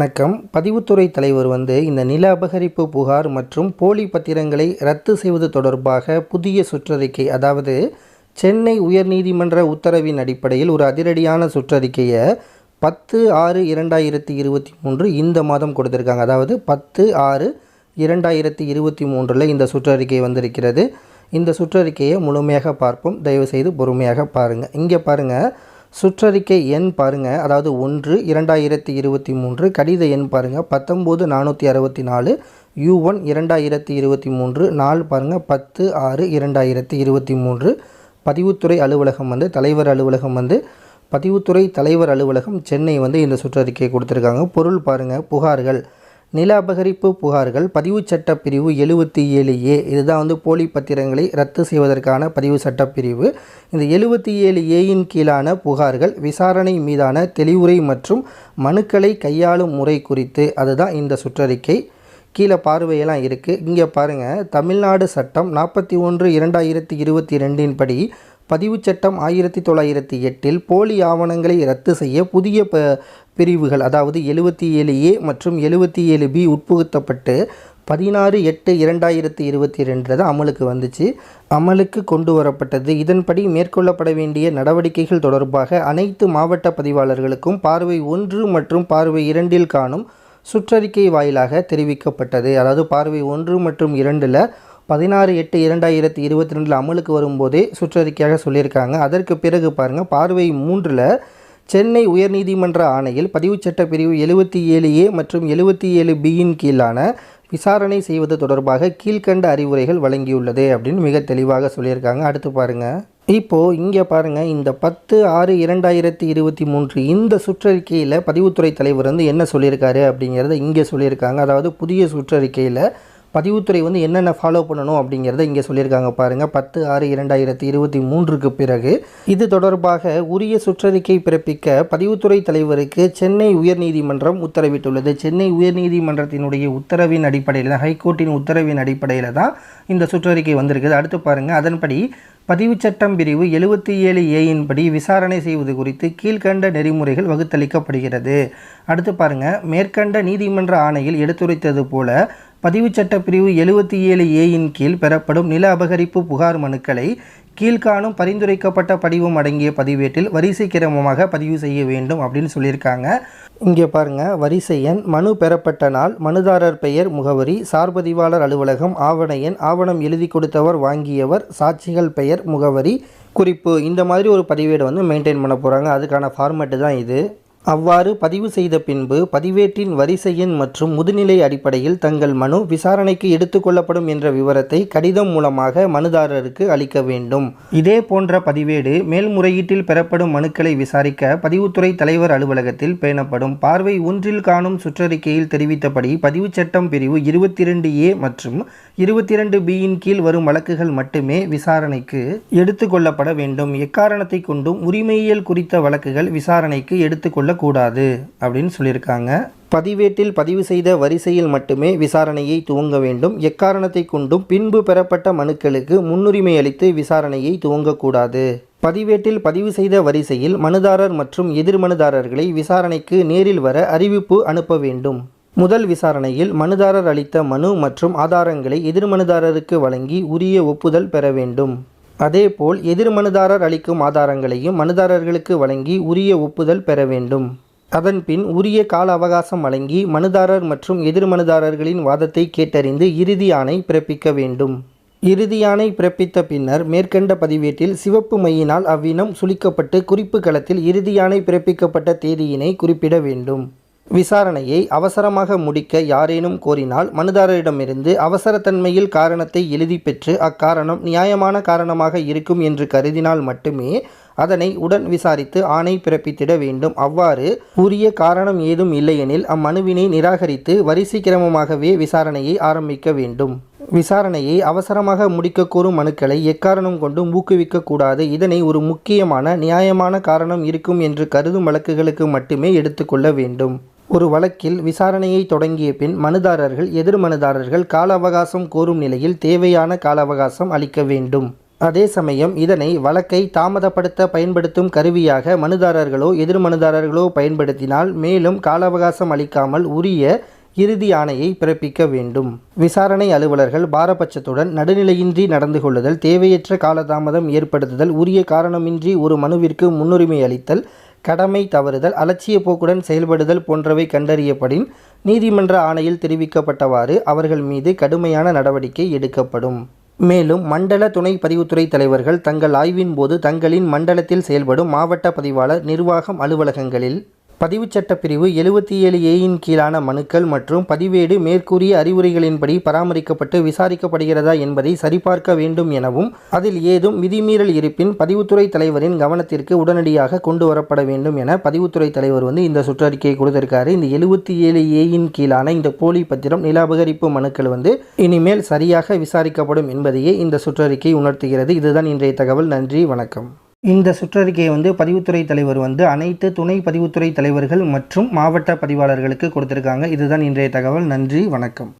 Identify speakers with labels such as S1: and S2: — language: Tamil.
S1: வணக்கம். பதிவுத்துறை தலைவர் வந்து இந்த நில அபகரிப்பு புகார் மற்றும் போலி பத்திரங்களை ரத்து செய்வது தொடர்பாக புதிய சுற்றறிக்கை அதாவது சென்னை உயர்நீதிமன்ற உத்தரவின் அடிப்படையில் ஒரு அதிரடியான சுற்றறிக்கையை பத்து ஆறு இரண்டாயிரத்தி இருபத்தி மூன்று இந்த மாதம் கொடுத்துருக்காங்க. அதாவது பத்து ஆறு இரண்டாயிரத்தி இருபத்தி மூன்றில் இந்த சுற்றறிக்கை வந்திருக்கிறது. இந்த சுற்றறிக்கையை முழுமையாக பார்ப்போம். தயவுசெய்து பொறுமையாக பாருங்கள் இங்கே பாருங்கள் சுற்றறிக்கை எண் பாருங்கள் அதாவது ஒன்று இரண்டாயிரத்தி இருபத்தி மூன்று. கடித எண் பாருங்கள் பத்தொம்போது நானூற்றி அறுபத்தி நாலு. யூ ஒன் இரண்டாயிரத்தி இருபத்தி மூன்று. நாள் பாருங்கள் பத்து ஆறு இரண்டாயிரத்தி இருபத்தி மூன்று. பதிவுத்துறை அலுவலகம் வந்து தலைவர் அலுவலகம் வந்து பதிவுத்துறை தலைவர் அலுவலகம் சென்னை வந்து இந்த சுற்றறிக்கையை கொடுத்துருக்காங்க. பொருள் பாருங்கள் புகார்கள். நில அபகரிப்பு புகார்கள் பதிவு சட்ட பிரிவு எழுபத்தி ஏழு ஏ. இதுதான் வந்து போலி பத்திரங்களை ரத்து செய்வதற்கான பதிவு சட்டப்பிரிவு. இந்த எழுபத்தி ஏழு ஏயின் கீழான புகார்கள் விசாரணை மீதான தெளிவுரை மற்றும் மனுக்களை கையாளும் முறை குறித்து. அதுதான் இந்த சுற்றறிக்கை. கீழே பார்வையெல்லாம் இருக்குது இங்கே பாருங்கள் தமிழ்நாடு சட்டம் நாற்பத்தி ஒன்று இரண்டாயிரத்தி இருபத்தி ரெண்டின் படி பதிவுச் சட்டம் ஆயிரத்தி தொள்ளாயிரத்தி எட்டில் போலி ஆவணங்களை ரத்து செய்ய புதிய ப பிரிவுகள் அதாவது எழுபத்தி ஏழு ஏ மற்றும் எழுபத்தி ஏழு பி உட்புகுத்தப்பட்டு பதினாறு எட்டு இரண்டாயிரத்தி இருபத்தி ரெண்டில் அமலுக்கு வந்துச்சு. அமலுக்கு கொண்டு வரப்பட்டது. இதன்படி மேற்கொள்ளப்பட வேண்டிய நடவடிக்கைகள் தொடர்பாக அனைத்து மாவட்ட பதிவாளர்களுக்கும் பார்வை ஒன்று மற்றும் பார்வை இரண்டில் காணும் சுற்றறிக்கை வாயிலாக தெரிவிக்கப்பட்டது. அதாவது பார்வை ஒன்று மற்றும் இரண்டில் பதினாறு எட்டு இரண்டாயிரத்தி இருபத்தி ரெண்டில் அமலுக்கு வரும்போதே சுற்றறிக்கையாக சொல்லியிருக்காங்க. அதற்கு பிறகு பாருங்கள் பார்வை மூன்றில் சென்னை உயர்நீதிமன்ற ஆணையில் பதிவுச் சட்ட பிரிவு எழுபத்தி ஏழு ஏ மற்றும் எழுபத்தி ஏழு பியின் கீழான விசாரணை செய்வது தொடர்பாக கீழ்கண்ட அறிவுரைகள் வழங்கியுள்ளது அப்படின்னு மிக தெளிவாக சொல்லியிருக்காங்க. அடுத்து பாருங்கள் இப்போது இங்கே பாருங்கள் இந்த பத்து ஆறு இரண்டாயிரத்தி இருபத்தி மூன்று இந்த சுற்றறிக்கையில் பதிவுத்துறை தலைவர் வந்து என்ன சொல்லியிருக்காரு அப்படிங்கிறத இங்கே சொல்லியிருக்காங்க. அதாவது புதிய சுற்றறிக்கையில் பதிவுத்துறை வந்து என்னென்ன ஃபாலோ பண்ணணும் அப்படிங்கிறத இங்கே சொல்லியிருக்காங்க பாருங்கள் பத்து ஆறு இரண்டாயிரத்தி இருபத்தி மூன்றுக்கு பிறகு இது தொடர்பாக உரிய சுற்றறிக்கை பிறப்பிக்க பதிவுத்துறை தலைவருக்கு சென்னை உயர்நீதிமன்றம் உத்தரவிட்டுள்ளது. சென்னை உயர்நீதிமன்றத்தினுடைய உத்தரவின் அடிப்படையில் தான் ஹைகோர்ட்டின் உத்தரவின் அடிப்படையில் தான் இந்த சுற்றறிக்கை வந்திருக்குது. அடுத்து பாருங்கள் அதன்படி பதிவுச் சட்டம் பிரிவு எழுபத்தி ஏழு ஏயின் படி விசாரணை செய்வது குறித்து கீழ்கண்ட நெறிமுறைகள் வகுத்தளிக்கப்படுகிறது. அடுத்து பாருங்கள் மேற்கண்ட நீதிமன்ற ஆணையில் எடுத்துரைத்தது போல பதிவுச் சட்ட பிரிவு எழுபத்தி ஏழு ஏயின் கீழ் பெறப்படும் நில அபகரிப்பு புகார் மனுக்களை கீழ்காணும் பரிந்துரைக்கப்பட்ட படிவம் அடங்கிய பதிவேட்டில் வரிசை கிரமமாக பதிவு செய்ய வேண்டும் அப்படின்னு சொல்லியிருக்காங்க. இங்கே பாருங்கள் வரிசை எண் மனு பெறப்பட்ட நாள் மனுதாரர் பெயர் முகவரி சார்பதிவாளர் அலுவலகம் ஆவண எண் ஆவணம் எழுதி கொடுத்தவர் வாங்கியவர் சாட்சிகள் பெயர் முகவரி குறிப்பு இந்த மாதிரி ஒரு பதிவேடு வந்து மெயின்டைன் பண்ண போகிறாங்க அதுக்கான ஃபார்மேட்டு தான் இது. அவ்வாறு பதிவு செய்த பின்பு பதிவேட்டின் வரிசை எண் மற்றும் முதுநிலை அடிப்படையில் தங்கள் மனு விசாரணைக்கு எடுத்துக்கொள்ளப்படும் என்ற விவரத்தை கடிதம் மூலமாக மனுதாரருக்கு அளிக்க வேண்டும். இதே போன்ற பதிவேடு மேல்முறையீட்டில் பெறப்படும் மனுக்களை விசாரிக்க பதிவுத்துறை தலைவர் அலுவலகத்தில் பேணப்படும். பார்வை ஒன்றில் காணும் சுற்றறிக்கையில் தெரிவித்தபடி பதிவுச் சட்டம் பிரிவு இருபத்தி ரெண்டு ஏ மற்றும் இருபத்தி ரெண்டு பியின் கீழ் வரும் வழக்குகள் மட்டுமே விசாரணைக்கு எடுத்துக்கொள்ளப்பட வேண்டும். எக்காரணத்தை கொண்டும் உரிமையியல் குறித்த வழக்குகள் விசாரணைக்கு எடுத்துக்கொள்ளக்கூடாது அப்படின்னு சொல்லியிருக்காங்க. பதிவேட்டில் பதிவு செய்த வரிசையில் மட்டுமே விசாரணையை துவங்க வேண்டும். எக்காரணத்தை கொண்டும் பின்பு பெறப்பட்ட மனுக்களுக்கு முன்னுரிமை அளித்து விசாரணையை துவங்கக்கூடாது. பதிவேட்டில் பதிவு செய்த வரிசையில் மனுதாரர் மற்றும் எதிர்மனுதாரர்களை விசாரணைக்கு நேரில் வர அறிவிப்பு அனுப்ப வேண்டும். முதல் விசாரணையில் மனுதாரர் அளித்த மனு மற்றும் ஆதாரங்களை எதிர்மனுதாரருக்கு வழங்கி உரிய ஒப்புதல் பெற வேண்டும். அதேபோல் எதிர் மனுதாரர் அளிக்கும் ஆதாரங்களையும் மனுதாரர்களுக்கு வழங்கி உரிய ஒப்புதல் பெற வேண்டும். அதன்பின் உரிய கால அவகாசம் வழங்கி மனுதாரர் மற்றும் எதிர் மனுதாரர்களின் வாதத்தை கேட்டறிந்து இறுதி ஆணை பிறப்பிக்க வேண்டும். இறுதியானை பிறப்பித்த பின்னர் மேற்கண்ட பதிவேட்டில் சிவப்பு மையினால் அவ்வினம் சுளிக்கப்பட்டு குறிப்பு களத்தில் இறுதியானை பிறப்பிக்கப்பட்ட தேதியினை குறிப்பிட வேண்டும். விசாரணையை அவசரமாக முடிக்க யாரேனும் கோரினால் மனுதாரரிடமிருந்து அவசரத்தன்மையில் காரணத்தை எழுதி பெற்று அக்காரணம் நியாயமான காரணமாக இருக்கும் என்று கருதினால் மட்டுமே அதனை உடன் விசாரித்து ஆணை பிறப்பித்திட வேண்டும். அவ்வாறு உரிய காரணம் ஏதும் இல்லையெனில் அம்மனுவினை நிராகரித்து வரிசை கிரமமாகவே விசாரணையை ஆரம்பிக்க வேண்டும். விசாரணையை அவசரமாக முடிக்க கோரும் மனுக்களை எக்காரணம் கொண்டும் ஊக்குவிக்கக்கூடாது இதனை ஒரு முக்கியமான நியாயமான காரணம் இருக்கும் என்று கருதும் வழக்குகளுக்கு மட்டுமே எடுத்துக்கொள்ள வேண்டும். ஒரு வழக்கில் விசாரணையை தொடங்கிய பின் மனுதாரர்கள் எதிர் மனுதாரர்கள் கால அவகாசம் கோரும் நிலையில் தேவையான கால அவகாசம் அளிக்க வேண்டும். அதே சமயம் இதனை வழக்கை தாமதப்படுத்த பயன்படுத்தும் கருவியாக மனுதாரர்களோ எதிர் மனுதாரர்களோ பயன்படுத்தினால் மேலும் கால அவகாசம் அளிக்காமல் உரிய இறுதி ஆணையை பிறப்பிக்க வேண்டும். விசாரணை அலுவலர்கள் பாரபட்சத்துடன் நடுநிலையின்றி நடந்து கொள்ளுதல் தேவையற்ற காலதாமதம் ஏற்படுத்துதல் உரிய காரணமின்றி ஒரு மனுவிற்கு முன்னுரிமை அளித்தல் கடமை தவறுதல் அலட்சிய போக்குடன் செயல்படுதல் போன்றவை கண்டறியப்படின் நீதிமன்ற ஆணையில் தெரிவிக்கப்பட்டவாறு அவர்கள் மீது கடுமையான நடவடிக்கை எடுக்கப்படும். மேலும் மண்டல துணை பதிவுத்துறை தலைவர்கள் தங்கள் ஆய்வின் போது தங்களின் மண்டலத்தில் செயல்படும் மாவட்ட பதிவாளர் நிர்வாகம் அலுவலகங்களில் பதிவுச் சட்டப் பிரிவு எழுபத்தி ஏழு ஏயின் கீழான மனுக்கள் மற்றும் பதிவேடு மேற்கூறிய அறிவுரைகளின்படி பராமரிக்கப்பட்டு விசாரிக்கப்படுகிறதா என்பதை சரிபார்க்க வேண்டும் எனவும் அதில் ஏதும் விதிமீறல் இருப்பின் பதிவுத்துறை தலைவரின் கவனத்திற்கு உடனடியாக கொண்டு வரப்பட வேண்டும் என பதிவுத்துறை தலைவர் வந்து இந்த சுற்றறிக்கையை கொடுத்திருக்காரு. இந்த எழுபத்தி ஏழு ஏயின் கீழான இந்த போலி பத்திரம் நிலாபகரிப்பு மனுக்கள் வந்து இனிமேல் சரியாக விசாரிக்கப்படும் என்பதையே இந்த சுற்றறிக்கை உணர்த்துகிறது. இதுதான் இன்றைய தகவல். நன்றி வணக்கம். இந்த சுற்றறிக்கையை வந்து பதிவுத்துறை தலைவர் வந்து அனைத்து துணை பதிவுத்துறை தலைவர்கள் மற்றும் மாவட்ட பதிவாளர்களுக்கு கொடுத்திருக்காங்க. இதுதான் இன்றைய தகவல். நன்றி வணக்கம்.